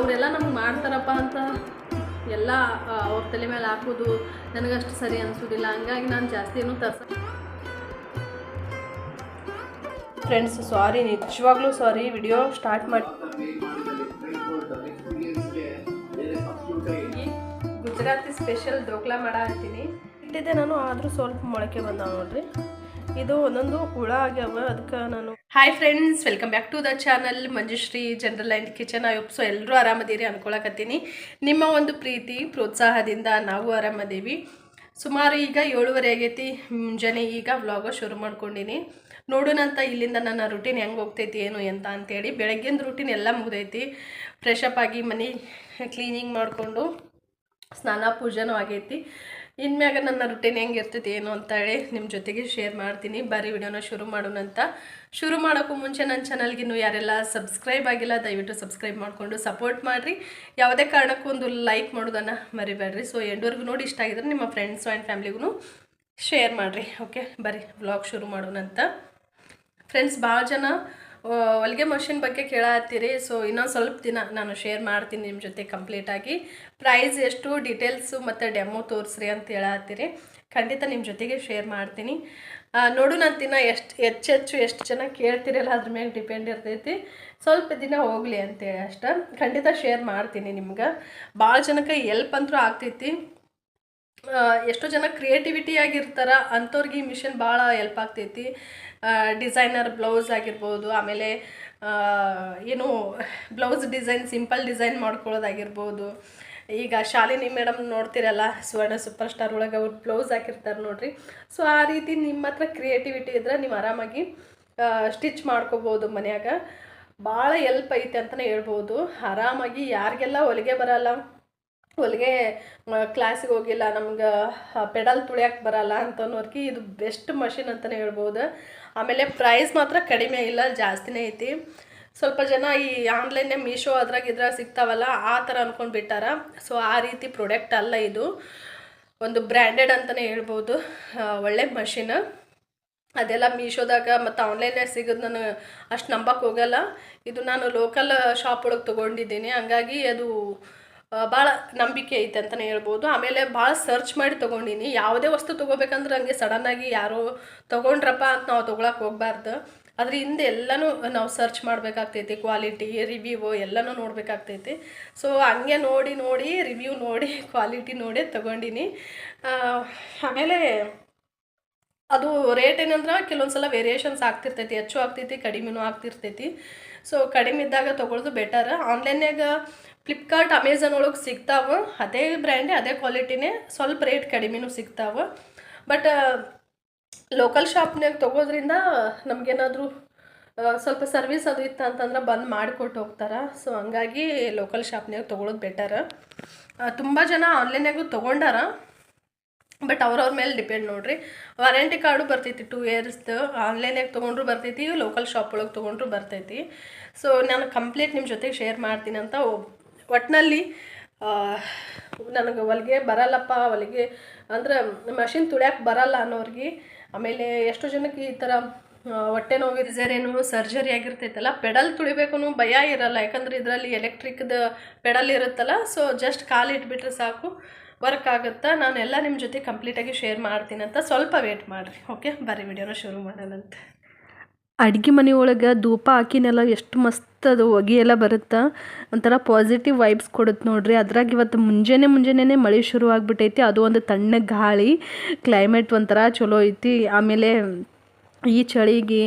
ಅವರೆಲ್ಲ ನಮ್ಗೆ ಮಾಡ್ತಾರಪ್ಪ ಅಂತ ಎಲ್ಲ ಅವ್ರ ತಲೆ ಮೇಲೆ ಹಾಕೋದು ನನಗಷ್ಟು ಸರಿ ಅನಿಸೋದಿಲ್ಲ. ಹಂಗಾಗಿ ನಾನು ಜಾಸ್ತಿ ಏನು ತರ್ಸ ಫ್ರೆಂಡ್ಸ್ ಸಾರಿ ನಿಜವಾಗ್ಲೂ ಸಾರಿ ವಿಡಿಯೋ ಸ್ಟಾರ್ಟ್ ಮಾಡಿ ಗುಜರಾತಿ ಸ್ಪೆಷಲ್ ಡೋಕ್ಲಾ ಮಾಡತ್ತೀನಿ ಇಟ್ಟಿದ್ದೆ ನಾನು, ಆದರೂ ಸ್ವಲ್ಪ ಮೊಳಕೆ ಬಂದಾವ ನೋಡ್ರಿ. ಇದು ಒಂದೊಂದು ಹುಳ ಆಗ್ಯಾವ ಅದಕ್ಕೆ ನಾನು hi friends welcome back to the channel Manjushree general and kitchen I so ಎಲ್ಲರೂ ಆರಾಮದೀರಿ ಅನ್ಕೊಳಕತ್ತೀನಿ. ನಿಮ್ಮ ಒಂದು ಪ್ರೀತಿ, ಪ್ರೋತ್ಸಾಹದಿಂದ ನಾವು ಆರಾಮದೇವಿ. ಸುಮಾರು ಈಗ ಏಳುವರೆ ಆಗೈತಿ. ಮುಂಜಾನೆ ಈಗ ವ್ಲಾಗ ಶುರು ಮಾಡ್ಕೊಂಡಿನಿ. ನೋಡೋಣಂತ ಇಲ್ಲಿಂದ ನನ್ನ ರುಟೀನ್ ಹೆಂಗೆ ಹೋಗ್ತೈತಿ, ಏನು, ಎಂತ ಅಂತೇಳಿ ಬೆಳಗ್ಗಿಂದ ರುಟೀನ್ ಎಲ್ಲ ಮುಗ್ದೈತಿ. ಫ್ರೆಶ್ ಅಪ್ ಆಗಿ ಮನೆ ಕ್ಲೀನಿಂಗ್ ಮಾಡಿಕೊಂಡು ಸ್ನಾನ ಪೂಜೆನೂ ಆಗೈತಿ. ಇನ್ಮ್ಯಾಗ ನನ್ನ ರುಟೀನ್ ಹೆಂಗಿರ್ತೈತಿ ಏನು ಅಂತೇಳಿ ನಿಮ್ಮ ಜೊತೆಗೆ ಶೇರ್ ಮಾಡ್ತೀನಿ. ಬರೀ ವಿಡಿಯೋನ ಶುರು ಮಾಡೋಣಂತ ಶುರು ಮಾಡೋಕ್ಕೂ ಮುಂಚೆ ನನ್ನ ಚಾನಲ್ಗೆ ಇನ್ನೂ ಯಾರೆಲ್ಲ ಸಬ್ಸ್ಕ್ರೈಬ್ ಆಗಿಲ್ಲ, ದಯವಿಟ್ಟು ಸಬ್ಸ್ಕ್ರೈಬ್ ಮಾಡಿಕೊಂಡು ಸಪೋರ್ಟ್ ಮಾಡಿರಿ. ಯಾವುದೇ ಕಾರಣಕ್ಕೂ ಒಂದು ಲೈಕ್ ಮಾಡೋದನ್ನು ಮರಿಬೇಡ್ರಿ. ಸೊ ಎಂಡೋರ್ಗು ನೋಡಿ ಇಷ್ಟ ಆಗಿದ್ರೆ ನಿಮ್ಮ ಫ್ರೆಂಡ್ಸು ಆ್ಯಂಡ್ ಫ್ಯಾಮ್ಲಿಗೂ ಶೇರ್ ಮಾಡಿರಿ. ಓಕೆ ಬರೀ ವ್ಲಾಗ್ ಶುರು ಮಾಡೋಣಂತ ಫ್ರೆಂಡ್ಸ್ ಭಾಳ ಜನ ಹೊಲಿಗೆ ಮಷಿನ್ ಬಗ್ಗೆ ಕೇಳತ್ತೀರಿ. ಸೊ ಇನ್ನೊಂದು ಸ್ವಲ್ಪ ದಿನ ನಾನು ಶೇರ್ ಮಾಡ್ತೀನಿ ನಿಮ್ಮ ಜೊತೆ ಕಂಪ್ಲೀಟಾಗಿ ಪ್ರೈಸ್ ಎಷ್ಟು ಡೀಟೇಲ್ಸು ಮತ್ತು ಡೆಮೋ ತೋರಿಸ್ರಿ ಅಂತ ಹೇಳತ್ತೀರಿ. ಖಂಡಿತ ನಿಮ್ಮ ಜೊತೆಗೆ ಶೇರ್ ಮಾಡ್ತೀನಿ. ನೋಡು ನಾನು ದಿನ ಎಷ್ಟು ಹೆಚ್ಚೆಚ್ಚು ಎಷ್ಟು ಜನ ಕೇಳ್ತಿರಲ್ಲ ಅದ್ರ ಮೇಲೆ ಡಿಪೆಂಡ್ ಇರ್ತೈತಿ. ಸ್ವಲ್ಪ ದಿನ ಹೋಗಲಿ ಅಂತೇಳಿ ಅಷ್ಟ. ಖಂಡಿತ ಶೇರ್ ಮಾಡ್ತೀನಿ ನಿಮ್ಗೆ. ಭಾಳ ಜನಕ್ಕೆ ಎಲ್ಪ್ ಅಂತೂ ಆಗ್ತೈತಿ. ಎಷ್ಟೋ ಜನ ಕ್ರಿಯೇಟಿವಿಟಿ ಆಗಿರ್ತಾರ ಅಂಥವ್ರಿಗೆ ಈ ಮಿಷನ್ ಭಾಳ ಎಲ್ಪ್ ಆಗ್ತೈತಿ. ಡಿಸೈನರ್ ಬ್ಲೌಸ್ ಆಗಿರ್ಬೋದು, ಆಮೇಲೆ ಏನು ಬ್ಲೌಸ್ ಡಿಸೈನ್ ಸಿಂಪಲ್ ಡಿಸೈನ್ ಮಾಡ್ಕೊಳ್ಳೋದಾಗಿರ್ಬೋದು. ಈಗ ಶಾಲಿನಿ ಮೇಡಮ್ ನೋಡ್ತಿರಲ್ಲ, ಸುವರ್ಣ ಸೂಪರ್ ಸ್ಟಾರ್ ಒಳಗೆ ಅವ್ರು ಬ್ಲೌಸ್ ಹಾಕಿರ್ತಾರೆ ನೋಡಿರಿ. ಸೊ ಆ ರೀತಿ ನಿಮ್ಮ ಹತ್ರ ಕ್ರಿಯೇಟಿವಿಟಿ ಇದ್ರೆ ನೀವು ಆರಾಮಾಗಿ ಸ್ಟಿಚ್ ಮಾಡ್ಕೋಬೋದು ಮನೆಯಾಗ. ಭಾಳ ಎಲ್ಪ್ ಐತೆ ಅಂತಲೇ ಹೇಳ್ಬೋದು. ಆರಾಮಾಗಿ ಯಾರಿಗೆಲ್ಲ ಹೊಲಿಗೆ ಬರಲ್ಲ, ಹೊಲಿಗೆ ಕ್ಲಾಸಿಗೆ ಹೋಗಿಲ್ಲ, ನಮ್ಗೆ ಪೆಡಲ್ ತುಳಿಯಕ್ಕೆ ಬರಲ್ಲ ಅಂತನೋರ್ಗೆ ಇದು ಬೆಸ್ಟ್ ಮಷಿನ್ ಅಂತಲೇ ಹೇಳ್ಬೋದು. ಆಮೇಲೆ ಪ್ರೈಸ್ ಮಾತ್ರ ಕಡಿಮೆ ಇಲ್ಲ, ಜಾಸ್ತಿನೇ ಐತಿ. ಸ್ವಲ್ಪ ಜನ ಈ ಆನ್ಲೈನ್ನೇ ಮೀಶೋ ಅದ್ರಾಗ ಇದ್ರಾಗ ಸಿಗ್ತಾವಲ್ಲ, ಆ ಥರ ಅಂದ್ಕೊಂಡು ಬಿಟ್ಟಾರ. ಸೊ ಆ ರೀತಿ ಪ್ರಾಡಕ್ಟ್ ಅಲ್ಲ ಇದು. ಒಂದು ಬ್ರ್ಯಾಂಡೆಡ್ ಅಂತಲೇ ಹೇಳ್ಬೋದು. ಒಳ್ಳೆ ಮಷಿನ್ ಅದೆಲ್ಲ ಮೀಶೋದಾಗ ಮತ್ತು ಆನ್ಲೈನಲ್ಲಿ ಸಿಗೋದು ನಾನು ಅಷ್ಟು ನಂಬಕ್ಕೆ ಹೋಗಲ್ಲ. ಇದು ನಾನು ಲೋಕಲ್ ಶಾಪ್ ಒಳಗೆ ತೊಗೊಂಡಿದ್ದೀನಿ. ಹಂಗಾಗಿ ಅದು ಭಾಳ ನಂಬಿಕೆ ಐತೆ ಅಂತಲೇ ಹೇಳ್ಬೋದು. ಆಮೇಲೆ ಭಾಳ ಸರ್ಚ್ ಮಾಡಿ ತೊಗೊಂಡಿನಿ. ಯಾವುದೇ ವಸ್ತು ತೊಗೋಬೇಕಂದ್ರೆ ಹಂಗೆ ಸಡನ್ನಾಗಿ ಯಾರೋ ತೊಗೊಂಡ್ರಪ್ಪ ಅಂತ ನಾವು ತೊಗೊಳಕ್ಕೆ ಹೋಗ್ಬಾರ್ದು. ಅದ್ರ ಹಿಂದೆ ಎಲ್ಲನೂ ನಾವು ಸರ್ಚ್ ಮಾಡಬೇಕಾಗ್ತೈತಿ. ಕ್ವಾಲಿಟಿ ರಿವ್ಯೂ ಎಲ್ಲನೂ ನೋಡಬೇಕಾಗ್ತೈತಿ. ಸೊ ಹಂಗೆ ನೋಡಿ ನೋಡಿ ರಿವ್ಯೂ ನೋಡಿ ಕ್ವಾಲಿಟಿ ನೋಡಿ ತೊಗೊಂಡಿನಿ. ಆಮೇಲೆ ಅದು ರೇಟ್ ಏನಂದ್ರೆ ಕೆಲವೊಂದು ಸಲ ವೇರಿಯೇಷನ್ಸ್ ಆಗ್ತಿರ್ತೈತಿ, ಹೆಚ್ಚು ಆಗ್ತೈತಿ, ಕಡಿಮೆನೂ ಆಗ್ತಿರ್ತೈತಿ. ಸೊ ಕಡಿಮೆ ಇದ್ದಾಗ ತೊಗೊಳೋದು ಬೆಟರ್ ಆನ್ಲೈನ್ಯಾಗ ಫ್ಲಿಪ್ಕಾರ್ಟ್ ಅಮೆಝಾನ್ ಒಳಗೆ ಸಿಗ್ತಾವೆ. ಅದೇ ಬ್ರ್ಯಾಂಡೇ ಅದೇ ಕ್ವಾಲಿಟಿನೇ ಸ್ವಲ್ಪ ರೇಟ್ ಕಡಿಮೆನೂ ಸಿಗ್ತಾವೆ. ಬಟ್ ಲೋಕಲ್ ಶಾಪ್ನಾಗ ತೊಗೋದ್ರಿಂದ ನಮಗೇನಾದರೂ ಸ್ವಲ್ಪ ಸರ್ವಿಸ್ ಅದು ಇತ್ತು ಅಂತಂದ್ರೆ ಬಂದು ಮಾಡಿಕೊಟ್ಟು ಹೋಗ್ತಾರೆ. ಸೊ ಹಂಗಾಗಿ ಲೋಕಲ್ ಶಾಪ್ನಾಗ ತೊಗೊಳೋದು ಬೆಟರ್ ತುಂಬ ಜನ ಆನ್ಲೈನ್ಯಾಗೂ ತೊಗೊಂಡಾರ. ಬಟ್ ಅವ್ರವ್ರ ಮೇಲೆ ಡಿಪೆಂಡ್ ನೋಡ್ರಿ. ವಾರಂಟಿ ಕಾರ್ಡು ಬರ್ತೈತಿ ಟೂ ಇಯರ್ಸ್ದು ಆನ್ಲೈನಾಗ ತೊಗೊಂಡ್ರು ಬರ್ತೈತಿ ಲೋಕಲ್ ಶಾಪ್ ಒಳಗೆ ತೊಗೊಂಡ್ರು ಬರ್ತೈತಿ. ಸೊ ನಾನು ಕಂಪ್ಲೀಟ್ ನಿಮ್ಮ ಜೊತೆಗೆ ಶೇರ್ ಮಾಡ್ತೀನಿ ಅಂತ ಒ- ಒಟ್ನಲ್ಲಿ ನನಗೆ ಹೊಲಿಗೆ ಬರಲ್ಲಪ್ಪ, ಹೊಲಿಗೆ ಅಂದ್ರೆ ಮಷಿನ್ ತುಳ್ಯಾಕೆ ಬರಲ್ಲ ಅನ್ನೋರಿಗೆ, ಆಮೇಲೆ ಎಷ್ಟು ಜನಕ್ಕೆ ಈ ಥರ ಹೊಟ್ಟೆ ನೋವು ಸಿಸೇರಿಯನು ಸರ್ಜರಿ ಆಗಿರ್ತೈತಲ್ಲ, ಪೆಡಲ್ ತುಳಿಬೇಕು ಭಯ ಇರಲ್ಲ. ಯಾಕಂದ್ರೆ ಇದರಲ್ಲಿ ಎಲೆಕ್ಟ್ರಿಕ್ದು ಪೆಡಲ್ ಇರುತ್ತಲ್ಲ ಸೊ ಜಸ್ಟ್ ಕಾಲು ಇಟ್ಬಿಟ್ರೆ ಸಾಕು. ವರ್ಕ್ ಆಗುತ್ತಾ ನಾನೆಲ್ಲ ನಿಮ್ಮ ಜೊತೆ ಕಂಪ್ಲೀಟಾಗಿ ಶೇರ್ ಮಾಡ್ತೀನಿ ಅಂತ ಸ್ವಲ್ಪ ವೇಟ್ ಮಾಡಿರಿ ಓಕೆ ಬರೀ ವಿಡಿಯೋನ ಶುರು ಮಾಡೋಣಂತೆ. ಅಡುಗೆ ಮನೆ ಒಳಗೆ ಧೂಪ ಹಾಕಿನೆಲ್ಲ ಎಷ್ಟು ಮಸ್ತ್ ಅದು ಹೊಗೆ ಎಲ್ಲ ಬರುತ್ತೆ? ಒಂಥರ ಪಾಸಿಟಿವ್ ವೈಬ್ಸ್ ಕೊಡುತ್ತೆ ನೋಡಿರಿ. ಅದ್ರಾಗ ಇವತ್ತು ಮುಂಜಾನೆ ಮುಂಜಾನೆ ಮಳೆ ಶುರು ಆಗಿಬಿಟ್ಟೈತಿ ಅದು ಒಂದು ತಣ್ಣ ಗಾಳಿ ಕ್ಲೈಮೇಟ್ ಒಂಥರ ಚಲೋ ಐತಿ. ಆಮೇಲೆ ಈ ಚಳಿಗೆ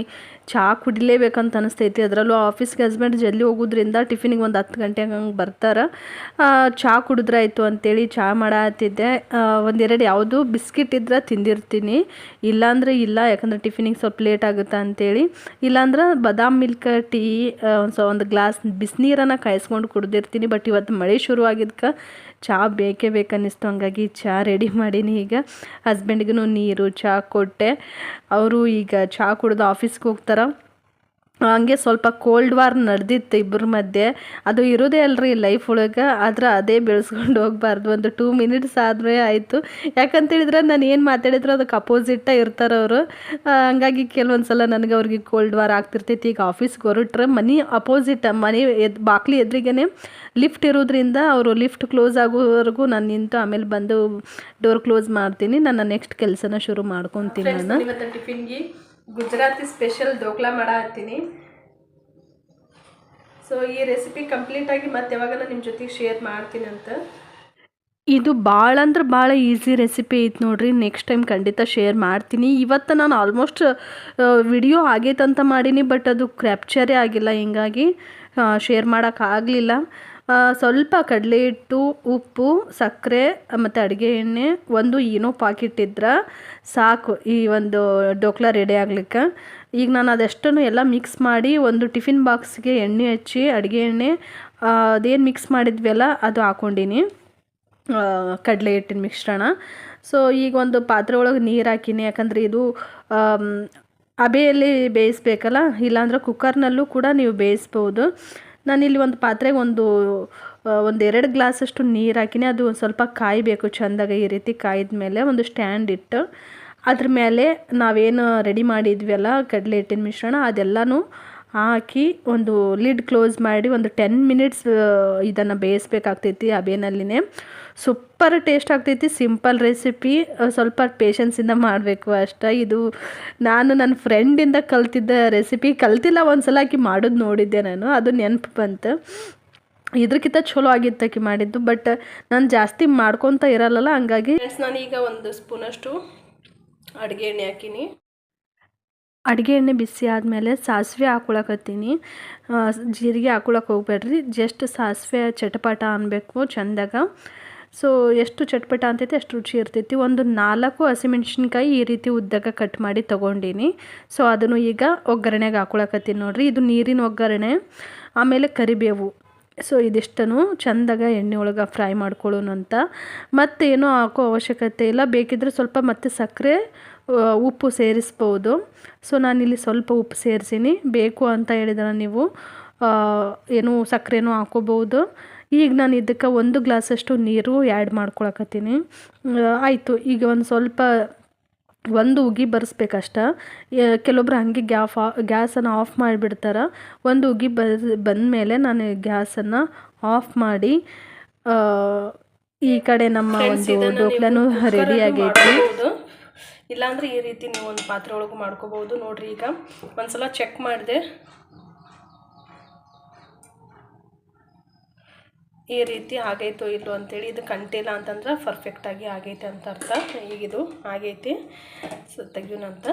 ಚಹಾ ಕುಡಿಲೇಬೇಕಂತ ಅನಿಸ್ತೈತಿ. ಅದರಲ್ಲೂ ಆಫೀಸ್ಗೆ ಹಸ್ಬೆಂಡ್ ಜಲ್ದಿ ಹೋಗೋದ್ರಿಂದ ಟಿಫಿನಿಗೆ ಒಂದು ಹತ್ತು ಗಂಟೆ ಹಂಗೆ ಬರ್ತಾರೆ. ಚಹಾ ಕುಡಿದ್ರಾಯಿತು ಅಂತೇಳಿ ಚಹಾ ಮಾಡತ್ತಿದ್ದೆ ಒಂದೆರಡು ಯಾವುದು ಬಿಸ್ಕಿಟ್ ಇದ್ರೆ ತಿಂದಿರ್ತೀನಿ. ಇಲ್ಲಾಂದ್ರೆ ಇಲ್ಲ, ಯಾಕಂದ್ರೆ ಟಿಫಿನಿಗೆ ಸ್ವಲ್ಪ ಲೇಟ್ ಆಗುತ್ತೆ ಅಂತೇಳಿ. ಇಲ್ಲಾಂದ್ರೆ ಬಾದಾಮ್ ಮಿಲ್ಕ್ ಟೀ ಒಂದು ಒಂದು ಗ್ಲಾಸ್ ಬಿಸಿನೀರನ್ನು ಕಾಯಿಸ್ಕೊಂಡು ಕುಡ್ದಿರ್ತೀನಿ. ಬಟ್ ಇವತ್ತು ಮಳೆ ಶುರು ಆಗಿದ್ಕೆ ಚಹಾ ಬೇಕೇ ಬೇಕನ್ನಿಸ್ತು. ಹಂಗಾಗಿ ಚಹಾ ರೆಡಿ ಮಾಡೀನಿ ಈಗ. ಹಸ್ಬೆಂಡ್ಗೂ ನೀರು ಚಹಾ ಕೊಟ್ಟೆ. ಅವರು ಈಗ ಚಹಾ ಕುಡಿದು ಆಫೀಸ್ಗೆ ಹೋಗ್ತಾರೆ. ಹಂಗೆ ಸ್ವಲ್ಪ ಕೋಲ್ಡ್ ವಾರ್ ನಡೆದಿತ್ತು ಇಬ್ಬರ ಮಧ್ಯೆ. ಅದು ಇರೋದೇ ಅಲ್ರಿ ಲೈಫ್ ಒಳಗೆ. ಆದ್ರೆ ಅದೇ ಬೆಳೆಸ್ಕೊಂಡು ಹೋಗ್ಬಾರ್ದು. ಒಂದು ಟೂ ಮಿನಿಟ್ಸ್ ಆದರೆ ಆಯಿತು. ಯಾಕಂತ ಹೇಳಿದ್ರೆ ನಾನು ಏನು ಮಾತಾಡಿದ್ರು ಅದಕ್ಕೆ ಅಪೋಸಿಟ್ಟೇ ಇರ್ತಾರೆ ಅವರು. ಹಂಗಾಗಿ ಕೆಲವೊಂದು ಸಲ ನನಗೆ ಅವ್ರಿಗೆ ಕೋಲ್ಡ್ ವಾರ್ ಆಗ್ತಿರ್ತೈತಿ. ಈಗ ಆಫೀಸ್ಗೆ ಹೊರಟ್ರೆ ಮನೆ ಅಪೋಸಿಟ್ ಮನೆ ಎದ್ ಬಾಕ್ಲಿ ಎದುರಿಗೇ ಲಿಫ್ಟ್ ಇರೋದ್ರಿಂದ ಅವರು ಲಿಫ್ಟ್ ಕ್ಲೋಸ್ ಆಗೋವರೆಗೂ ನಾನು ನಿಂತು ಆಮೇಲೆ ಬಂದು ಡೋರ್ ಕ್ಲೋಸ್ ಮಾಡ್ತೀನಿ. ನನ್ನ ನೆಕ್ಸ್ಟ್ ಕೆಲಸನ ಶುರು ಮಾಡ್ಕೊತೀನಿ ನಾನು ಟಿಫಿನ್ಗೆ ಗುಜರಾತಿ ಸ್ಪೆಷಲ್ ಡೋಕ್ಲಾ ಮಾಡತ್ತೀನಿ ಸೊ ಈ ರೆಸಿಪಿ ಕಂಪ್ಲೀಟ್ ಆಗಿ ಮತ್ತೆ ಯಾವಾಗ ನಿಮ್ಮ ಜೊತೆಗೆ ಶೇರ್ ಮಾಡ್ತೀನಿ ಅಂತ. ಇದು ಭಾಳ ಅಂದ್ರೆ ಭಾಳ ಈಸಿ ರೆಸಿಪಿ ಐತೆ ನೋಡ್ರಿ. ನೆಕ್ಸ್ಟ್ ಟೈಮ್ ಖಂಡಿತ ಶೇರ್ ಮಾಡ್ತೀನಿ. ಇವತ್ತು ನಾನು ಆಲ್ಮೋಸ್ಟ್ ವಿಡಿಯೋ ಆಗೈತಂತ ಮಾಡೀನಿ ಬಟ್ ಅದು ಕ್ರ್ಯಾಪ್ಚರೇ ಆಗಿಲ್ಲ, ಹಿಂಗಾಗಿ ಶೇರ್ ಮಾಡೋಕ್ಕಾಗಲಿಲ್ಲ ಸ್ವಲ್ಪ ಕಡಲೆ ಹಿಟ್ಟು, ಉಪ್ಪು, ಸಕ್ಕರೆ, ಮತ್ತು ಅಡುಗೆ ಎಣ್ಣೆ, ಒಂದು ಏನೋ ಪಾಕಿಟ್ ಇದ್ರೆ ಸಾಕು ಈ ಒಂದು ಡೋಕ್ಲಾ ರೆಡಿ ಆಗ್ಲಿಕ್ಕೆ. ಈಗ ನಾನು ಅದೆಷ್ಟನ್ನು ಎಲ್ಲ ಮಿಕ್ಸ್ ಮಾಡಿ ಒಂದು ಟಿಫಿನ್ ಬಾಕ್ಸ್ಗೆ ಎಣ್ಣೆ ಹಚ್ಚಿ, ಅಡುಗೆ ಎಣ್ಣೆ ಅದೇನು ಮಿಕ್ಸ್ ಮಾಡಿದ್ವಲ್ಲ ಅದು ಹಾಕೊಂಡಿನಿ. ಕಡಲೆ ಹಿಟ್ಟಿನ ಮಿಶ್ರಣ. ಸೊ ಈಗ ಒಂದು ಪಾತ್ರೆ ಒಳಗೆ ನೀರು ಹಾಕಿನಿ, ಯಾಕಂದರೆ ಇದು ಅಬೆಯಲ್ಲಿ ಬೇಯಿಸ್ಬೇಕಲ್ಲ, ಇಲ್ಲಾಂದ್ರೆ ಕುಕ್ಕರ್ನಲ್ಲೂ ಕೂಡ ನೀವು ಬೇಯಿಸ್ಬೋದು. ನಾನಿಲ್ಲಿ ಒಂದು ಪಾತ್ರೆಗೆ ಒಂದು ಒಂದು ಎರಡು ಗ್ಲಾಸಷ್ಟು ನೀರು ಹಾಕಿನಿ. ಅದು ಒಂದು ಸ್ವಲ್ಪ ಕಾಯಬೇಕು, ಚೆಂದಾಗಿ ಈ ರೀತಿ ಕಾಯ್ದ ಮೇಲೆ ಒಂದು ಸ್ಟ್ಯಾಂಡ್ ಇಟ್ಟು ಅದ್ರ ಮೇಲೆ ನಾವೇನು ರೆಡಿ ಮಾಡಿದ್ವಿ ಅಲ್ಲ, ಕಡಲೆ ಹಿಟ್ಟಿನ ಮಿಶ್ರಣ, ಅದೆಲ್ಲನೂ ಹಾಕಿ ಒಂದು ಲಿಡ್ ಕ್ಲೋಸ್ ಮಾಡಿ ಒಂದು ಟೆನ್ ಮಿನಿಟ್ಸ್ ಇದನ್ನು ಬೇಯಿಸ್ಬೇಕಾಗ್ತೈತಿ ಅಬೇನಲ್ಲಿನೇ ಸೂಪರ್ ಟೇಸ್ಟ್ ಆಗ್ತೈತಿ, ಸಿಂಪಲ್ ರೆಸಿಪಿ. ಸ್ವಲ್ಪ ಪೇಷನ್ಸಿಂದ ಮಾಡಬೇಕು ಅಷ್ಟೆ. ಇದು ನಾನು ನನ್ನ ಫ್ರೆಂಡಿಂದ ಕಲ್ತಿದ್ದ ರೆಸಿಪಿ. ಕಲ್ತಿಲ್ಲ ಒಂದು ಸಲ ಆಕಿ ಮಾಡೋದು ನೋಡಿದ್ದೆ ನಾನು. ಅದು ನೆನಪು ಬಂತು. ಇದ್ರಕ್ಕಿಂತ ಚಲೋ ಆಗಿತ್ತು ಆಕಿ ಮಾಡಿದ್ದು. ಬಟ್ ನಾನು ಜಾಸ್ತಿ ಮಾಡ್ಕೊತ ಇರಲ್ಲಲ್ಲ, ಹಂಗಾಗಿ ನಾನೀಗ ಒಂದು ಸ್ಪೂನಷ್ಟು ಅಡುಗೆ ಎಣ್ಣೆ ಹಾಕೀನಿ. ಅಡುಗೆ ಎಣ್ಣೆ ಬಿಸಿ ಆದಮೇಲೆ ಸಾಸಿವೆ ಹಾಕೊಳಕತ್ತೀನಿ. ಜೀರಿಗೆ ಹಾಕೊಳಕ್ಕೆ ಹೋಗ್ಬೇಡ್ರಿ. ಜಸ್ಟ್ ಸಾಸಿವೆ ಚಟಪಟ ಅನ್ಬೇಕು ಚೆಂದಾಗ. ಸೊ ಎಷ್ಟು ಚಟ್ಪಟ ಅಂತೈತೆ ಅಷ್ಟು ರುಚಿ ಇರ್ತೈತಿ. ಒಂದು ನಾಲ್ಕು ಹಸಿಮೆಣ್ಸಿನ್ಕಾಯಿ ಈ ರೀತಿ ಉದ್ದಕ್ಕೆ ಕಟ್ ಮಾಡಿ ತೊಗೊಂಡೀನಿ. ಸೊ ಅದನ್ನು ಈಗ ಒಗ್ಗರಣೆಗೆ ಹಾಕೊಳಕತ್ತೀನಿ ನೋಡಿರಿ. ಇದು ನೀರಿನ ಒಗ್ಗರಣೆ, ಆಮೇಲೆ ಕರಿಬೇವು. ಸೊ ಇದಿಷ್ಟನ್ನು ಚೆಂದಾಗ ಎಣ್ಣೆ ಒಳಗೆ ಫ್ರೈ ಮಾಡ್ಕೊಳ್ಳೋಣ ಅಂತ ಮತ್ತೇನೂ ಹಾಕೋ ಅವಶ್ಯಕತೆ ಇಲ್ಲ. ಬೇಕಿದ್ರೆ ಸ್ವಲ್ಪ ಮತ್ತೆ ಸಕ್ಕರೆ ಉಪ್ಪು ಸೇರಿಸ್ಬೋದು. ಸೊ ನಾನಿಲ್ಲಿ ಸ್ವಲ್ಪ ಉಪ್ಪು ಸೇರಿಸೀನಿ. ಬೇಕು ಅಂತ ಹೇಳಿದ್ರೆ ನೀವು. ಏನು ಸಕ್ಕರೆನೂ ಹಾಕೋಬೋದು. ಈಗ ನಾನು ಇದಕ್ಕೆ ಒಂದು ಗ್ಲಾಸಷ್ಟು ನೀರು ಆ್ಯಡ್ ಮಾಡ್ಕೊಳಕತ್ತೀನಿ. ಆಯಿತು. ಈಗ ಒಂದು ಸ್ವಲ್ಪ ಒಂದು ಉಗಿ ಬರ್ಸ್ಬೇಕಷ್ಟ. ಕೆಲವೊಬ್ರು ಹಾಗೆ ಗ್ಯಾಫ್ ಗ್ಯಾಸನ್ನು ಆಫ್ ಮಾಡಿಬಿಡ್ತಾರೆ. ಒಂದು ಉಗಿ ಬಂದ ಮೇಲೆ ನಾನು ಗ್ಯಾಸನ್ನು ಆಫ್ ಮಾಡಿ ಈ ಕಡೆ ನಮ್ಮ ಒಂದು ಡೋಕ್ಲನೂ ರೆಡಿ ಆಗೈತಿ. ಇಲ್ಲಾಂದ್ರೆ ಈ ರೀತಿ ನೀವು ಒಂದು ಪಾತ್ರೆ ಒಳಗೆ ಮಾಡ್ಕೋಬೋದು ನೋಡಿರಿ ಈಗ. ಒಂದ್ಸಲ ಚೆಕ್ ಮಾಡಿದೆ. ಈ ರೀತಿ ಆಗೈತೋ ಇಲ್ಲೋ ಅಂತೇಳಿ ಇದು ಕಂಟಿಲ್ಲ ಅಂತಂದ್ರೆ ಪರ್ಫೆಕ್ಟಾಗಿ ಆಗೈತೆ ಅಂತ ಅರ್ಥ. ಈಗಿದು ಆಗೈತಿ. ಸೊ ತೆಗಿಯೋಣಂತ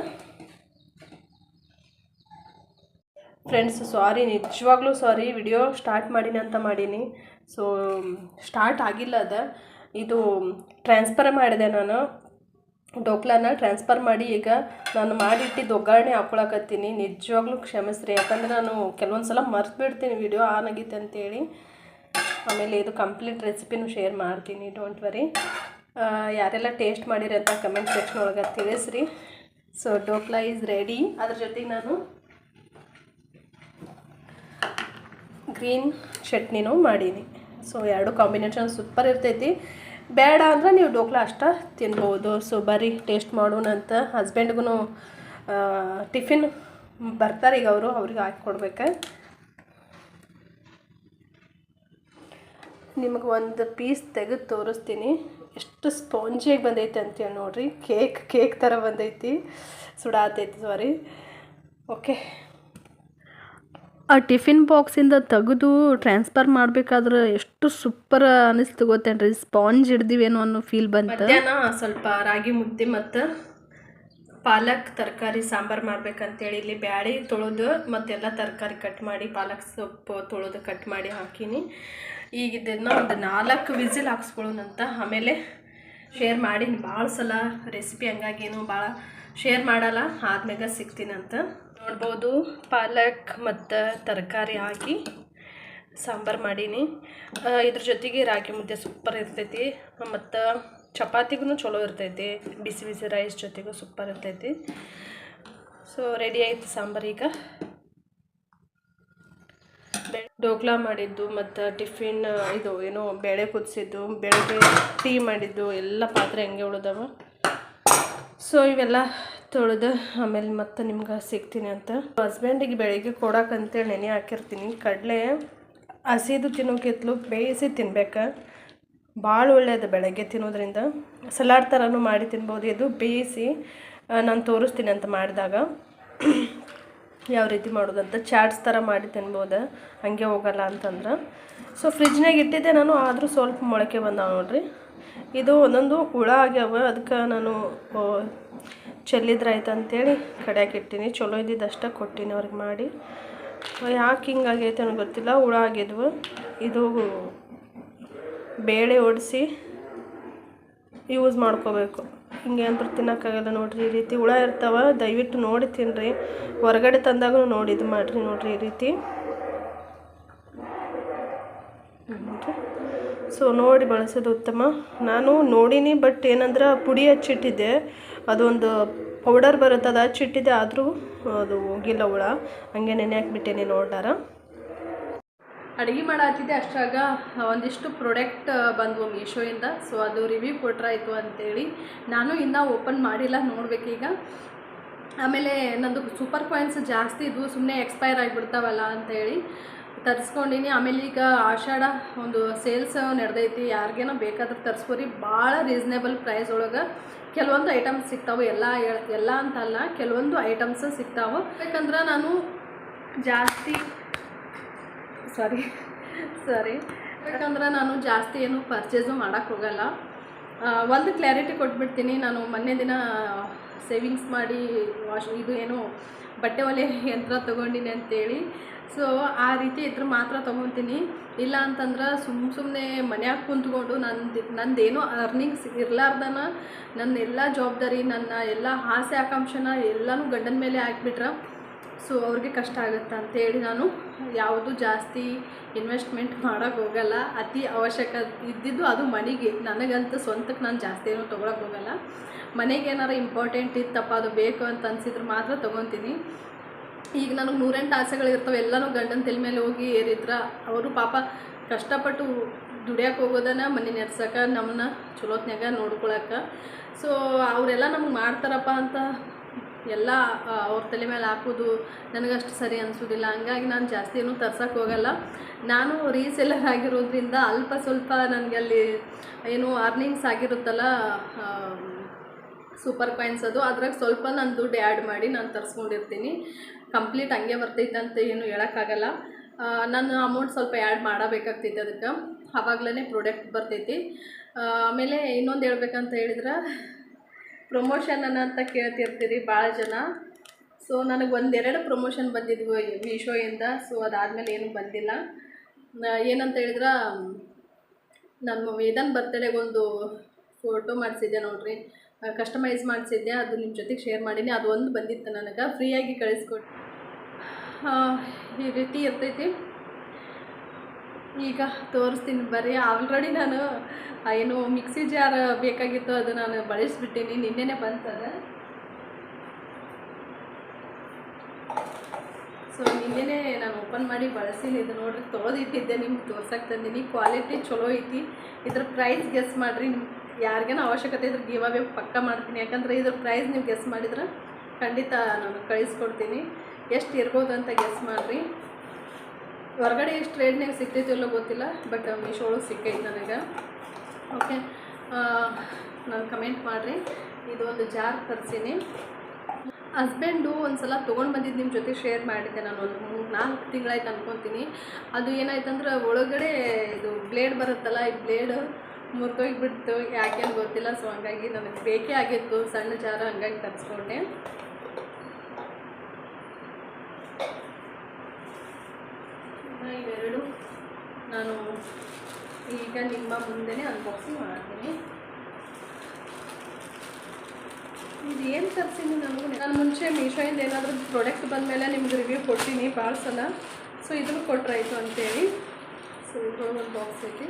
ಫ್ರೆಂಡ್ಸ್ ಸಾರಿ ನಿಜವಾಗ್ಲೂ ಸಾರಿ ವಿಡಿಯೋ ಸ್ಟಾರ್ಟ್ ಮಾಡೀನಿ ಅಂತ ಮಾಡೀನಿ. ಸೊ ಸ್ಟಾರ್ಟ್ ಆಗಿಲ್ಲ ಅದ. ಇದು ಟ್ರಾನ್ಸ್ಫರ್ ಮಾಡಿದೆ ನಾನು. ಡೋಕ್ಲಾನ ಟ್ರಾನ್ಸ್ಫರ್ ಮಾಡಿ ಈಗ ನಾನು ಮಾಡಿಟ್ಟಿದ್ದು ಒಗ್ಗರಣೆ ಹಾಕೊಳಕತ್ತೀನಿ. ನಿಜವಾಗ್ಲೂ ಕ್ಷಮಿಸ್ರಿ. ಯಾಕಂದರೆ ನಾನು ಕೆಲವೊಂದು ಸಲ ಮರ್ತು ಬಿಡ್ತೀನಿ ವಿಡಿಯೋ ಆನ್ ಆಗಿತ್ತು ಅಂತೇಳಿ. ಆಮೇಲೆ ಇದು ಕಂಪ್ಲೀಟ್ ರೆಸಿಪಿನೂ ಶೇರ್ ಮಾಡ್ತೀನಿ. ಡೋಂಟ್ ವರಿ ಯಾರೆಲ್ಲ ಟೇಸ್ಟ್ ಮಾಡಿರಿ ಅಂತ ಕಮೆಂಟ್ ಸೆಕ್ಷನ್ ಒಳಗೆ ತಿಳಿಸ್ರಿ. ಸೊ ಡೋಕ್ಲಾ ಈಸ್ ರೆಡಿ ಅದ್ರ ಜೊತೆಗೆ ನಾನು ಗ್ರೀನ್ ಚಟ್ನಿನೂ ಮಾಡೀನಿ. ಸೊ ಎರಡು ಕಾಂಬಿನೇಷನ್ ಸೂಪರ್ ಇರ್ತೈತಿ. ಬೇಡ ಅಂದ್ರೆ ನೀವು ಡೋಕ್ಲಾ ಅಷ್ಟ ತಿನ್ಬೋದು. ಸೊ ಬರಿ ಟೇಸ್ಟ್ ಮಾಡೋಣ ಅಂತ ಹಸ್ಬೆಂಡ್ಗೂ ಟಿಫಿನ್ ಬರ್ತಾರೆ ಈಗ ಅವರು, ಅವ್ರಿಗೆ ಹಾಕಿ ಕೊಡ್ಬೇಕು. ನಿಮಗೆ ಒಂದು ಪೀಸ್ ತೆಗೆದು ತೋರಿಸ್ತೀನಿ. ಎಷ್ಟು ಸ್ಪಾಂಜಿಯಾಗಿ ಬಂದೈತೆ ಅಂತೇಳಿ ನೋಡಿರಿ. ಕೇಕ್ ಕೇಕ್ ಥರ ಬಂದೈತಿ. ಸುಡಾತೈತಿ ಸಾರಿ ಓಕೆ ಆ ಟಿಫಿನ್ ಬಾಕ್ಸಿಂದ ತೆಗೆದು ಟ್ರಾನ್ಸ್ಫರ್ ಮಾಡಬೇಕಾದ್ರೆ ಎಷ್ಟು ಸೂಪರ್ ಅನಿಸ್ತು ಗೊತ್ತೇನ್ರಿ? ಸ್ಪಾಂಜ್ ಹಿಡ್ದಿವೇನೋ ಅನ್ನೋ ಫೀಲ್ ಬಂತು. ಸ್ವಲ್ಪ ರಾಗಿ ಮುದ್ದೆ ಮತ್ತು ಪಾಲಕ್, ತರಕಾರಿ, ಸಾಂಬಾರು ಮಾಡ್ಬೇಕಂತೇಳಿ ಇಲ್ಲಿ ಬ್ಯಾಳಿ ತೊಳೆದು ಮತ್ತೆಲ್ಲ ತರಕಾರಿ ಕಟ್ ಮಾಡಿ, ಪಾಲಕ್ ಸೊಪ್ಪು ತೊಳೆದು ಕಟ್ ಮಾಡಿ ಹಾಕೀನಿ. ಈಗ ಇದನ್ನು ಒಂದು ನಾಲ್ಕು ವಿಸಿಲ್ ಹಾಕ್ಸ್ಕೊಳ್ಳೋಣಂತ. ಆಮೇಲೆ ಶೇರ್ ಮಾಡೀನಿ. ಭಾಳ ಸಲ ರೆಸಿಪಿ ಹಂಗಾಗೇನು ಭಾಳ ಶೇರ್ ಮಾಡಲ್ಲ ಆದ್ಮೇಲೆ ಸಿಗ್ತೀನಂತ ನೋಡ್ಬೋದು, ಪಾಲಕ್ ಮತ್ತು ತರಕಾರಿ ಹಾಕಿ ಸಾಂಬಾರು ಮಾಡೀನಿ. ಇದ್ರ ಜೊತೆಗೆ ರಾಗಿ ಮುದ್ದೆ ಸೂಪರ್ ಇರ್ತೈತಿ. ಮತ್ತು ಚಪಾತಿಗೂ ಚಲೋ ಇರ್ತೈತಿ. ಬಿಸಿ ಬಿಸಿ ರೈಸ್ ಜೊತೆಗೂ ಸೂಪರ್ ಇರ್ತೈತಿ. ಸೊ ರೆಡಿ ಆಯಿತು ಸಾಂಬಾರು ಈಗ. ಡೋಕ್ಲಾ ಮಾಡಿದ್ದು ಮತ್ತು ಟಿಫಿನ್, ಇದು, ಏನೋ, ಬೇಳೆ ಕುದಿಸಿದ್ದು, ಬೆಳಗ್ಗೆ ಟೀ ಮಾಡಿದ್ದು, ಎಲ್ಲ ಪಾತ್ರೆ ಹೆಂಗೆ ಉಳಿದವ. ಸೊ ಇವೆಲ್ಲ ತೊಳೆದು ಆಮೇಲೆ ಮತ್ತೆ ನಿಮ್ಗೆ ಸಿಗ್ತೀನಿ ಅಂತ. ಹಸ್ಬೆಂಡಿಗೆ ಬೆಳಿಗ್ಗೆ ಕೊಡೋಕಂತೇಳಿ ನೆನೆ ಹಾಕಿರ್ತೀನಿ. ಕಡಲೆ ಹಸಿದು ತಿನ್ನೋಕಿತ್ಲು ಬೇಯಿಸಿ ತಿನ್ಬೇಕು. ಭಾಳ ಒಳ್ಳೆಯದು ಬೆಳಗ್ಗೆ ತಿನ್ನೋದ್ರಿಂದ. ಸಲಾಡ್ ಥರನೂ ಮಾಡಿ ತಿನ್ಬೋದು. ಇದು ಬೇಯಿಸಿ ನಾನು ತೋರಿಸ್ತೀನಿ ಅಂತ ಮಾಡಿದಾಗ. ಯಾವ ರೀತಿ ಮಾಡೋದಂತ ಚಾಟ್ಸ್ ಥರ ಮಾಡಿ ತಿನ್ಬೋದು. ಹಂಗೆ ಹೋಗಲ್ಲ ಅಂತಂದ್ರೆ. ಸೊ ಫ್ರಿಜ್ನಾಗ ಇಟ್ಟಿದ್ದೆ ನಾನು, ಆದರೂ ಸ್ವಲ್ಪ ಮೊಳಕೆ ಬಂದಾವೆ ನೋಡ್ರಿ. ಇದು ಒಂದೊಂದು ಹುಳ ಆಗ್ಯಾವ. ಅದಕ್ಕೆ ನಾನು ಚೆಲ್ಲಿದ್ರಾಯ್ತು ಅಂತೇಳಿ ಕಡೆಯಾಕೆ ಇಟ್ಟೀನಿ. ಚಲೋ ಇದ್ದಿದ್ದಷ್ಟೇ ಕೊಟ್ಟಿನಿ ಅವ್ರಿಗೆ ಮಾಡಿ. ಯಾಕೆ ಹಿಂಗಾಗೈತೆ ಅನ್ನೋ ಗೊತ್ತಿಲ್ಲ. ಹುಳ ಆಗಿದ್ವು. ಇದು ಬೇಳೆ ಒಡಿಸಿ ಯೂಸ್ ಮಾಡ್ಕೋಬೇಕು. ಹಿಂಗೆ ಅಂದ್ರೆ ತಿನ್ನೋಕ್ಕಾಗಲ್ಲ ನೋಡಿರಿ ಈ ರೀತಿ. ಹುಳ ಇರ್ತಾವ, ದಯವಿಟ್ಟು ನೋಡಿ ತಿನ್ನಿರಿ ಹೊರಗಡೆ ತಂದಾಗ ನೋಡಿ, ಇದು ಮಾಡಿರಿ ನೋಡಿರಿ ಈ ರೀತಿ. ಸೊ ನೋಡಿ ಬಳಸೋದು ಉತ್ತಮ. ನಾನು ನೋಡೀನಿ ಬಟ್ ಏನಂದ್ರೆ ಪುಡಿ ಹಚ್ಚಿಟ್ಟಿದ್ದೆ ಅದೊಂದು ಪೌಡರ್ ಬರುತ್ತೆ, ಅದು ಹಚ್ಚಿಟ್ಟಿದ್ದೆ ಆದರೂ ಅದು ಹೋಗಿಲ್ಲ ಹುಳ. ಹಂಗೆ ನೆನೆ ಹಾಕ್ಬಿಟ್ಟೇನೆ ನೋಡಾರ ಅಡುಗೆ ಮಾಡಾತಿದ್ದೆ ಅಷ್ಟಾಗ. ಒಂದಿಷ್ಟು ಪ್ರೊಡಕ್ಟ್ ಬಂದವು ಮೀಶೋಯಿಂದ. ಸೊ ಅದು ರಿವ್ಯೂ ಕೊಟ್ರಾಯ್ತು ಅಂತೇಳಿ. ನಾನು ಇನ್ನೂ ಓಪನ್ ಮಾಡಿಲ್ಲ, ನೋಡಬೇಕೀಗ. ಆಮೇಲೆ ನಂದು ಸೂಪರ್ ಕಾಯಿನ್ಸ್ ಜಾಸ್ತಿ ಇದ್ವು ಸುಮ್ಮನೆ ಎಕ್ಸ್ಪೈರ್ ಆಗಿಬಿಡ್ತಾವಲ್ಲ ಅಂತೇಳಿ. ತರಿಸ್ಕೊಂಡಿನಿ. ಆಮೇಲೆ ಈಗ ಆಷಾಢ ಒಂದು ಸೇಲ್ಸ್ ನಡೆದೈತಿ. ಯಾರಿಗೇನೋ ಬೇಕಾದ್ರೆ ತರಿಸ್ಕೊರಿ. ಭಾಳ ರೀಸ್ನೇಬಲ್ ಪ್ರೈಸ್ ಒಳಗೆ ಕೆಲವೊಂದು ಐಟಮ್ಸ್ ಸಿಗ್ತಾವೆ. ಎಲ್ಲ ಎಲ್ಲ ಅಂತಲ್ಲ, ಕೆಲವೊಂದು ಐಟಮ್ಸ್ ಸಿಗ್ತಾವೆ. ಯಾಕಂದ್ರೆ ನಾನು ಜಾಸ್ತಿ ಸಾರಿ ಸಾರಿ ಯಾಕಂದ್ರೆ ನಾನು ಜಾಸ್ತಿ ಏನು ಪರ್ಚೇಸು ಮಾಡೋಕ್ಕೆ ಹೋಗಲ್ಲ. ಒಂದು ಕ್ಲಾರಿಟಿ ಕೊಟ್ಬಿಡ್ತೀನಿ. ನಾನು ಮೊನ್ನೆ ದಿನ ಸೇವಿಂಗ್ಸ್ ಮಾಡಿ ವಾಶ್ ಇದು ಏನು ಬಟ್ಟೆ ಒಲೆ ಯಂತ್ರ ತೊಗೊಂಡಿನಿ ಅಂತೇಳಿ. ಸೊ ಆ ರೀತಿ ಇದ್ರ ಮಾತ್ರ ತೊಗೊತೀನಿ. ಇಲ್ಲ ಅಂತಂದ್ರೆ ಸುಮ್ಮ ಸುಮ್ಮನೆ ಮನ್ಯಾಗ ಕುಂತ್ಕೊಂಡು ನಂದು ನಂದೇನೋ ಅರ್ನಿಂಗ್ಸ್ ಇರಲಾರ್ದನ ನನ್ನ ಎಲ್ಲ ಜವಾಬ್ದಾರಿ, ನನ್ನ ಎಲ್ಲ ಆಸೆ, ಆಕಾಂಕ್ಷನ ಎಲ್ಲನೂ ಗಂಡನ ಮೇಲೆ ಹಾಕ್ಬಿಟ್ರೆ ಸೊ, ಅವ್ರಿಗೆ ಕಷ್ಟ ಆಗುತ್ತೆ ಅಂತೇಳಿ ನಾನು ಯಾವುದು ಜಾಸ್ತಿ ಇನ್ವೆಸ್ಟ್ಮೆಂಟ್ ಮಾಡೋಕ್ಕೆ ಹೋಗಲ್ಲ. ಅತಿ ಅವಶ್ಯಕ ಇದ್ದಿದ್ದು ಅದು ಮನೆಗೆ. ನನಗಂತ ಸ್ವಂತಕ್ಕೆ ನಾನು ಜಾಸ್ತಿ ಏನೂ ತೊಗೊಳಕ್ಕೆ ಹೋಗಲ್ಲ. ಮನೆಗೆ ಏನಾರು ಇಂಪಾರ್ಟೆಂಟ್ ಇತ್ತಪ್ಪ, ಅದು ಬೇಕು ಅಂತ ಅನ್ಸಿದ್ರೆ ಮಾತ್ರ ತೊಗೊತೀನಿ. ಈಗ ನನಗೆ ನೂರೆಂಟು ಆಸೆಗಳಿರ್ತವೆ ಎಲ್ಲನೂ ಗಂಡನ ತಲೆ ಮೇಲೆ ಹೋಗಿ ಏರಿದ್ರ ಅವರು ಪಾಪ ಕಷ್ಟಪಟ್ಟು ದುಡಿಯಕ್ಕೆ ಹೋಗೋದನ್ನ ಮನೆ ನೆಡ್ಸಕ್ಕೆ ನಮ್ಮನ್ನ ಚಲೋತ್ನಾಗ ನೋಡ್ಕೊಳಕ್ಕೆ ಸೊ ಅವರೆಲ್ಲ ನಮ್ಗೆ ಮಾಡ್ತಾರಪ್ಪ ಅಂತ ಎಲ್ಲ ಅವ್ರ ತಲೆ ಮೇಲೆ ಹಾಕೋದು ನನಗಷ್ಟು ಸರಿ ಅನಿಸೋದಿಲ್ಲ. ಹಂಗಾಗಿ ನಾನು ಜಾಸ್ತಿ ಏನೂ ತರ್ಸಕ್ಕೆ ಹೋಗಲ್ಲ. ನಾನು ರೀಸೆಲ್ಲರ್ ಆಗಿರೋದ್ರಿಂದ ಅಲ್ಪ ಸ್ವಲ್ಪ ನನಗೆ ಅಲ್ಲಿ ಏನು ಅರ್ನಿಂಗ್ಸ್ ಆಗಿರುತ್ತಲ್ಲ ಸೂಪರ್ ಕಾಯಿನ್ಸ್ ಅದು, ಅದ್ರಾಗ ಸ್ವಲ್ಪ ನಾನು ದುಡ್ಡು ಆ್ಯಡ್ ಮಾಡಿ ನಾನು ತರಿಸ್ಕೊಂಡಿರ್ತೀನಿ. ಕಂಪ್ಲೀಟ್ ಹಂಗೆ ಬರ್ತೈತೆ ಅಂತ ಏನು ಹೇಳೋಕ್ಕಾಗಲ್ಲ. ನಾನು ಅಮೌಂಟ್ ಸ್ವಲ್ಪ ಆ್ಯಡ್ ಮಾಡಬೇಕಾಗ್ತೈತೆ ಅದಕ್ಕೆ. ಆವಾಗಲೇ ಪ್ರಾಡಕ್ಟ್ ಬರ್ತೈತಿ. ಆಮೇಲೆ ಇನ್ನೊಂದು ಹೇಳ್ಬೇಕಂತ ಹೇಳಿದ್ರೆ ಪ್ರಮೋಷನ್ ಅಂತ ಕೇಳ್ತಿರ್ತೀರಿ ಭಾಳ ಜನ. ಸೊ ನನಗೆ ಒಂದೆರಡು ಪ್ರಮೋಷನ್ ಬಂದಿದ್ವು ಮೀಶೋಯಿಂದ. ಸೊ ಅದಾದಮೇಲೆ ಏನೂ ಬಂದಿಲ್ಲ. ಏನಂತ ಹೇಳಿದ್ರೆ, ನಮ್ಮ ವೇದನ್ ಬರ್ತಡೇಗೊಂದು ಫೋಟೋ ಮಾಡಿಸಿದ್ದೆ ನೋಡ್ರಿ. ಕಸ್ಟಮೈಸ್ ಮಾಡಿಸಿದ್ದೆ, ಅದು ನಿಮ್ಮ ಜೊತೆಗೆ ಶೇರ್ ಮಾಡೀನಿ, ಅದು ಒಂದು ಬಂದಿತ್ತು ನನಗೆ, ಫ್ರೀಯಾಗಿ ಕಳಿಸ್ಕೊಟ್ಟು ಈ ರೀತಿ ಇರ್ತೈತಿ. ಈಗ ತೋರಿಸ್ತೀನಿ ಬರ್ರಿ ಆಲ್ರೆಡಿ ನಾನು ಏನು ಮಿಕ್ಸಿ ಜಾರ್ ಬೇಕಾಗಿತ್ತು, ಅದು ನಾನು ಬಳಸಿಬಿಟ್ಟೀನಿ, ನಿನ್ನೆನೇ ಬಂತದ ಸೊ ನಿನ್ನೆನೇ ನಾನು ಓಪನ್ ಮಾಡಿ ಬಳಸೀನಿ, ಇದು ನೋಡ್ರಿ ತೊಳೆದಿಟ್ಟಿದ್ದೆ ನಿಮ್ಗೆ ತೋರ್ಸಕ್ಕೆ ತಂದೀನಿ ಕ್ವಾಲಿಟಿ ಚಲೋ ಐತಿ. ಇದ್ರ ಪ್ರೈಸ್ ಗೆಸ್ ಮಾಡಿರಿ, ನಿಮ್ಗೆ ಯಾರಿಗೇನೋ ಅವಶ್ಯಕತೆ ಇದ್ರೆ ಗಿವ್ ಅವೇ ಪಕ್ಕ ಮಾಡ್ತೀನಿ. ಯಾಕಂದ್ರೆ ಇದ್ರ ಪ್ರೈಸ್ ನೀವು ಗೆಸ್ ಮಾಡಿದ್ರೆ ಖಂಡಿತ ನಾನು ಕಳಿಸ್ಕೊಡ್ತೀನಿ. ಎಷ್ಟು ಇರ್ಬೋದು ಅಂತ ಗೆಸ್ ಮಾಡಿರಿ. ಹೊರಗಡೆ ಎಷ್ಟು ರೇಟ್ನಾಗ ಸಿಗ್ತೈತಿ ಇಲ್ಲೋ ಗೊತ್ತಿಲ್ಲ ಬಟ್ ಮೀಶೋ ಒಳಗೆ ಸಿಕ್ಕೈತೆ ನನಗೆ. ಓಕೆ ನಾನು ಕಮೆಂಟ್ ಮಾಡಿರಿ. ಇದು ಒಂದು ಜಾರ್ ತರಿಸೀನಿ. ಹಸ್ಬೆಂಡು ಒಂದು ಸಲ ತೊಗೊಂಡು ಬಂದಿದ್ದು ನಿಮ್ಮ ಜೊತೆ ಶೇರ್ ಮಾಡಿದ್ದೆ ನಾನು. ಒಂದು ಮೂರು ನಾಲ್ಕು ತಿಂಗಳಾಯ್ತು ಅಂದ್ಕೊತೀನಿ ಅದು ಏನಾಯ್ತಂದ್ರೆ ಒಳಗಡೆ ಇದು ಬ್ಲೇಡ್ ಬರುತ್ತಲ್ಲ, ಈ ಬ್ಲೇಡ್ ಮುರಿದೋಗಿಬಿಡ್ತು ಯಾಕೆ ಗೊತ್ತಿಲ್ಲ. ಸೊ ಹಂಗಾಗಿ ನನಗೆ ಬೇಕೇ ಆಗಿತ್ತು. ಸಣ್ಣ ಜಾರ ಹಂಗಾಗಿ ತರಿಸ್ಕೊಂಡೆ ಇವೆರಡು ನಾನು ಈಗ ನಿಮ್ಮ ಮುಂದೆನೇ ಅನ್ಬಾಕ್ಸಿಂಗ್ ಮಾಡ್ತೀನಿ. ಇದು ಏನು ತರಿಸೀನಿ ನನಗೂ ನಾನು ಮುಂಚೆ ಮೀಶೋಯಿಂದ ಏನಾದರೂ ಪ್ರಾಡಕ್ಟ್ ಬಂದಮೇಲೆ ನಿಮ್ಗೆ ರಿವ್ಯೂ ಕೊಡ್ತೀನಿ ಭಾಳ ಸಲ. ಸೊ ಇದನ್ನು ಕೊಟ್ರಾಯಿತು ಅಂತೇಳಿ. ಸೊ ಇದ್ರೊಳಗೆ ಒಂದು ಬಾಕ್ಸ್ ಐತಿ.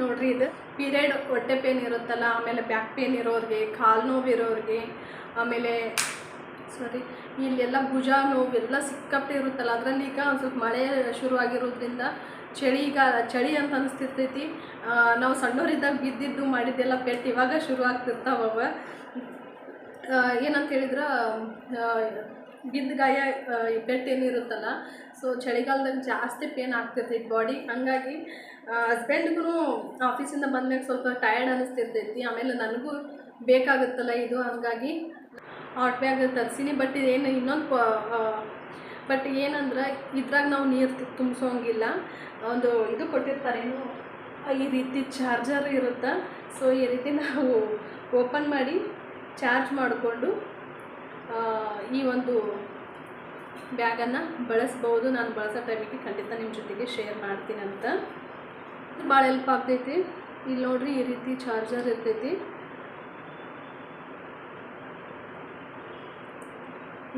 ನೋಡ್ರಿ ಇದು ಪೀರಿಯಡ್ ಹೊಟ್ಟೆ ಪೇನ್ ಇರುತ್ತಲ್ಲ, ಆಮೇಲೆ ಬ್ಯಾಕ್ ಪೇನ್ ಇರೋರಿಗೆ, ಕಾಲು ನೋವು ಇರೋರಿಗೆ ಆಮೇಲೆ ಸಾರಿ ಇಲ್ಲೆಲ್ಲ ಭುಜ ನೋವು ಎಲ್ಲ ಇರುತ್ತಲ್ಲ, ಅದರಲ್ಲಿ ಈಗ ಒಂದು ಸ್ವಲ್ಪ ಮಳೆ ಶುರುವಾಗಿರೋದ್ರಿಂದ ಚಳಿಗಾಲ ಚಳಿ ಅಂತ ಅನಿಸ್ತಿರ್ತೈತಿ. ನಾವು ಸಣ್ಣವರಿದ್ದಾಗ ಬಿದ್ದಿದ್ದು ಮಾಡಿದ್ದೆಲ್ಲ ಪೆಟ್ಟು ಇವಾಗ ಶುರು ಆಗ್ತಿರ್ತಾವ ಏನಂತ ಹೇಳಿದ್ರೆ ಬಿದ್ದ ಗಾಯ ಪೆಟ್ಟು ಏನಿರುತ್ತಲ್ಲ ಸೊ ಚಳಿಗಾಲದಲ್ಲಿ ಜಾಸ್ತಿ ಪೇನ್ ಆಗ್ತಿರ್ತೈತಿ ಬಾಡಿ ಹಂಗಾಗಿ ಹಸ್ಬೆಂಡ್ಗೂ ಆಫೀಸಿಂದ ಬಂದ್ಮೇಲೆ ಸ್ವಲ್ಪ ಟಯರ್ಡ್ ಅನ್ನಿಸ್ತಿರ್ತೈತಿ ಆಮೇಲೆ ನನಗೂ ಬೇಕಾಗುತ್ತಲ್ಲ ಇದು, ಹಂಗಾಗಿ ಆಟ್ ಬ್ಯಾಗ್ ತರಿಸಿನಿ ಬಟ್ ಇದೇನು ಇನ್ನೊಂದು ಬಟ್ ಏನಂದ್ರೆ, ಇದ್ರಾಗ ನಾವು ನೀರು ತುಂಬಿಸೋಂಗಿಲ್ಲ. ಒಂದು ಇದು ಕೊಟ್ಟಿರ್ತಾರೇನು, ಈ ರೀತಿ ಚಾರ್ಜರ್ ಇರುತ್ತೆ. ಸೊ ಈ ರೀತಿ ನಾವು ಓಪನ್ ಮಾಡಿ ಚಾರ್ಜ್ ಮಾಡಿಕೊಂಡು ಈ ಒಂದು ಬ್ಯಾಗನ್ನು ಬಳಸ್ಬೋದು. ನಾನು ಬಳಸೋ ಟೈಮಿಗೆ ಖಂಡಿತ ನಿಮ್ಮ ಜೊತೆಗೆ ಶೇರ್ ಮಾಡ್ತೀನಿ ಅಂತ ಭಾಳ ಹೆಲ್ಪ್ ಆಗ್ತೈತಿ. ಇಲ್ಲಿ ನೋಡ್ರಿ ಈ ರೀತಿ ಚಾರ್ಜರ್ ಇರ್ತೈತಿ.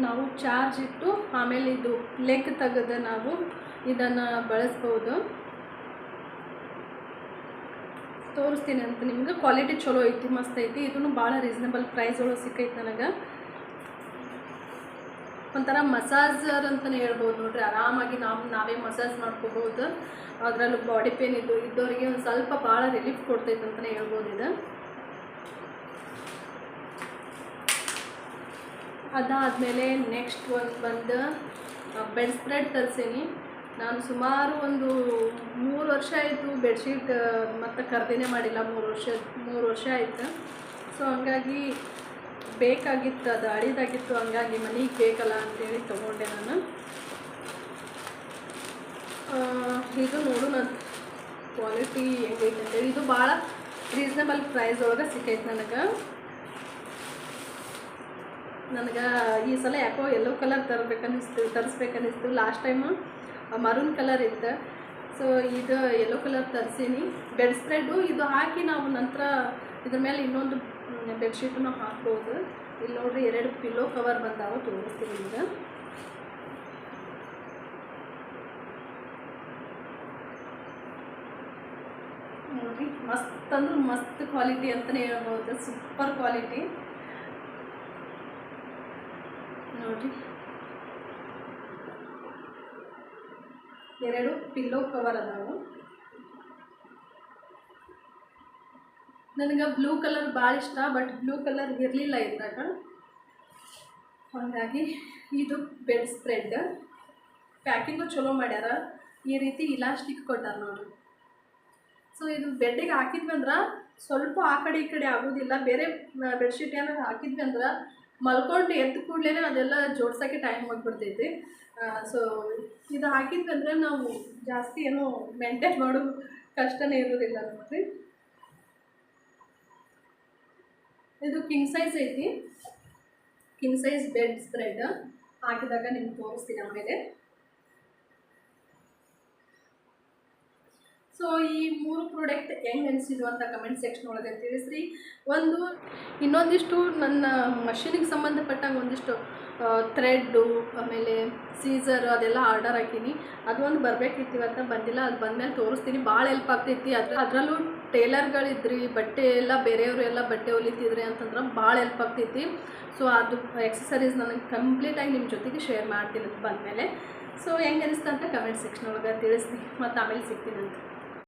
ನಾವು ಚಾರ್ಜ್ ಇಟ್ಟು ಆಮೇಲೆ ಇದು ಲೆಗ್ ತೆಗೆದ ನಾವು ಇದನ್ನು ಬಳಸ್ಬೋದು. ತೋರಿಸ್ತೀನಿ ಅಂತ ನಿಮ್ಗೆ. ಕ್ವಾಲಿಟಿ ಚಲೋ ಐತಿ, ಮಸ್ತ್ ಐತಿ. ಇದನ್ನು ಭಾಳ ರೀಸನಬಲ್ ಪ್ರೈಸ್ ಒಳಗೆ ಸಿಕ್ಕೈತೆ ನನಗೆ. ಒಂಥರ ಮಸಾಜರ್ ಅಂತಲೇ ಹೇಳ್ಬೋದು ನೋಡ್ರಿ. ಆರಾಮಾಗಿ ನಾವು, ನಾವೇ ಮಸಾಜ್ ಮಾಡ್ಕೋಬೋದು ಅದರಲ್ಲೂ ಬಾಡಿ ಪೇನ್ ಇದ್ದು ಇದ್ದವರಿಗೆ ಒಂದು ಸ್ವಲ್ಪ ಭಾಳ ರಿಲೀಫ್ ಕೊಡ್ತೈತೆ ಅಂತಲೇ ಹೇಳ್ಬೋದು ಇದು. ಅದಾದಮೇಲೆ ನೆಕ್ಸ್ಟ್ ಒಂದು ಬಂದು ಬೆಡ್ ಸ್ಪ್ರೆಡ್ ತರಿಸೀನಿ. ನಾನು ಸುಮಾರು ಒಂದು ಮೂರು ವರ್ಷ ಆಯಿತು ಬೆಡ್ಶೀಟ್ ಮತ್ತು ಖರೀದಿನೇ ಮಾಡಿಲ್ಲ, ಮೂರು ವರ್ಷ ಮೂರು ವರ್ಷ ಆಯಿತು. ಸೊ ಹಂಗಾಗಿ ಬೇಕಾಗಿತ್ತು, ಅದು ಅಳಿದಾಗಿತ್ತು, ಹಂಗಾಗಿ ಮನೆಗೆ ಬೇಕಲ್ಲ ಅಂತೇಳಿ ತೊಗೊಂಡೆ ನಾನು. ಇದು ನೋಡು ನನ್ನ ಕ್ವಾಲಿಟಿ ಹೆಂಗೈತೆ ಅಂತೇಳಿ ಇದು ಭಾಳ ರೀಸನಬಲ್ ಪ್ರೈಸ್ ಒಳಗೆ ಸಿಕ್ಕೈತೆ ನನಗೆ. ನನಗೆ ಈ ಸಲ ಯಾಕೋ ಎಲ್ಲೋ ಕಲರ್ ತರಬೇಕನ್ನಿಸ್ತು, ತರಿಸ್ಬೇಕನ್ನಿಸ್ತು. ಲಾಸ್ಟ್ ಟೈಮು ಮರೂನ್ ಕಲರ್ ಇತ್ತು. ಸೊ ಇದು ಎಲ್ಲೋ ಕಲರ್ ತರಿಸೀನಿ. ಬೆಡ್ ಸ್ಪ್ರೆಡ್ಡು ಇದು ಹಾಕಿ ನಾವು ನಂತರ ಇದ್ರ ಮೇಲೆ ಇನ್ನೊಂದು ಬೆಡ್ಶೀಟನ್ನು ಹಾಕ್ಬೋದು. ಇಲ್ಲಿ ನೋಡ್ರಿ ಎರಡು ಪಿಲ್ಲೋ ಕವರ್ ಬಂದಾವ ತೋರಿಸ್ತೀವಿ ನಿಮ್ಗೆ. ನೋಡ್ರಿ, ಮಸ್ತ್ ಅಂದ್ರೆ ಮಸ್ತ್ ಕ್ವಾಲಿಟಿ ಅಂತಲೇ ಹೇಳ್ಬೋದು, ಸೂಪರ್ ಕ್ವಾಲಿಟಿ. ನೋಡ್ರಿ. ಎರಡು ಪಿಲ್ಲೋ ಕವರ್ ಅದಾವು. ನನಗೆ ಬ್ಲೂ ಕಲರ್ ಭಾಳ ಇಷ್ಟ, ಬಟ್ ಬ್ಲೂ ಕಲರ್ ಇರಲಿಲ್ಲ ಇದ್ರಾಗ. ಹಾಗಾಗಿ ಇದು ಬೆಡ್ ಸ್ಪ್ರೆಡ್. ಪ್ಯಾಕಿಂಗು ಚಲೋ ಮಾಡ್ಯಾರ. ಈ ರೀತಿ ಇಲಾಸ್ಟಿಕ್ ಕೊಟ್ಟಾರ ನೋಡ್ರಿ. ಸೊ ಇದು ಬೆಡ್ಡಿಗೆ ಹಾಕಿದ್ವಿ ಅಂದ್ರೆ ಸ್ವಲ್ಪ ಆ ಕಡೆ ಈ ಕಡೆ ಆಗೋದಿಲ್ಲ. ಬೇರೆ ಬೆಡ್ಶೀಟ್ ಏನಾದ್ರು ಹಾಕಿದ್ವಿ ಅಂದ್ರೆ ಮಲ್ಕೊಂಡು ಎದ್ದು ಕೂಡಲೇ ಅದೆಲ್ಲ ಜೋಡ್ಸೋಕ್ಕೆ ಟೈಮ್ ಮಾಡಿಬಿಡ್ತೈತಿ ಸೊ ಇದು ಹಾಕಿದ್ವಿ ಅಂದರೆ ನಾವು ಜಾಸ್ತಿ ಏನು ಮೇಂಟೈನ್ ಮಾಡೋ ಕಷ್ಟನೇ ಇರೋದಿಲ್ಲ ನೋಡ್ರಿ. ಇದು ಕಿಂಗ್ ಸೈಜ್ ಐತಿ. ಕಿಂಗ್ ಸೈಜ್ ಬೆಡ್ ಸ್ಪ್ರೆಡ್ ಹಾಕಿದಾಗ ನಿಮ್ಗೆ ತೋರಿಸ್ತೀನಿ ಆಮೇಲೆ. ಸೊ ಈ ಮೂರು ಪ್ರಾಡಕ್ಟ್ ಹೆಂಗೆ ಅನಿಸಿದ್ರು ಅಂತ ಕಮೆಂಟ್ ಸೆಕ್ಷನ್ ಒಳಗೆ ತಿಳಿಸ್ರಿ. ಒಂದು, ಇನ್ನೊಂದಿಷ್ಟು ನನ್ನ ಮಷೀನಿಗೆ ಸಂಬಂಧಪಟ್ಟಂಗೆ ಒಂದಿಷ್ಟು ಥ್ರೆಡ್ಡು ಆಮೇಲೆ ಸೀಸರ್ ಅದೆಲ್ಲ ಆರ್ಡರ್ ಹಾಕೀನಿ. ಅದು ಒಂದು ಬರಬೇಕಿತ್ತು ಅಂತ ಬಂದಿಲ್ಲ. ಅದು ಬಂದಮೇಲೆ ತೋರಿಸ್ತೀನಿ. ಭಾಳ ಹೆಲ್ಪ್ ಆಗ್ತೈತಿ. ಅದ್ರ, ಅದರಲ್ಲೂ ಟೇಲರ್ಗಳಿದ್ರಿ, ಬಟ್ಟೆ ಎಲ್ಲ ಬೇರೆಯವರು ಎಲ್ಲ ಬಟ್ಟೆ ಹೊಲಿತಿದ್ರಿ ಅಂತಂದ್ರೆ ಭಾಳ ಹೆಲ್ಪ್ ಆಗ್ತೈತಿ. ಸೊ ಅದು ಎಕ್ಸಸರೀಸ್ ನನಗೆ ಕಂಪ್ಲೀಟಾಗಿ ನಿಮ್ಮ ಜೊತೆಗೆ ಶೇರ್ ಮಾಡ್ತೀನಿ ಬಂದಮೇಲೆ. ಸೊ ಹೆಂಗೆ ಅನಿಸ್ತಾ ಅಂತ ಕಮೆಂಟ್ ಸೆಕ್ಷನ್ ಒಳಗೆ ತಿಳಿಸ್ತೀನಿ. ಮತ್ತು ಆಮೇಲೆ ಸಿಗ್ತೀನಿ ಅಂತ.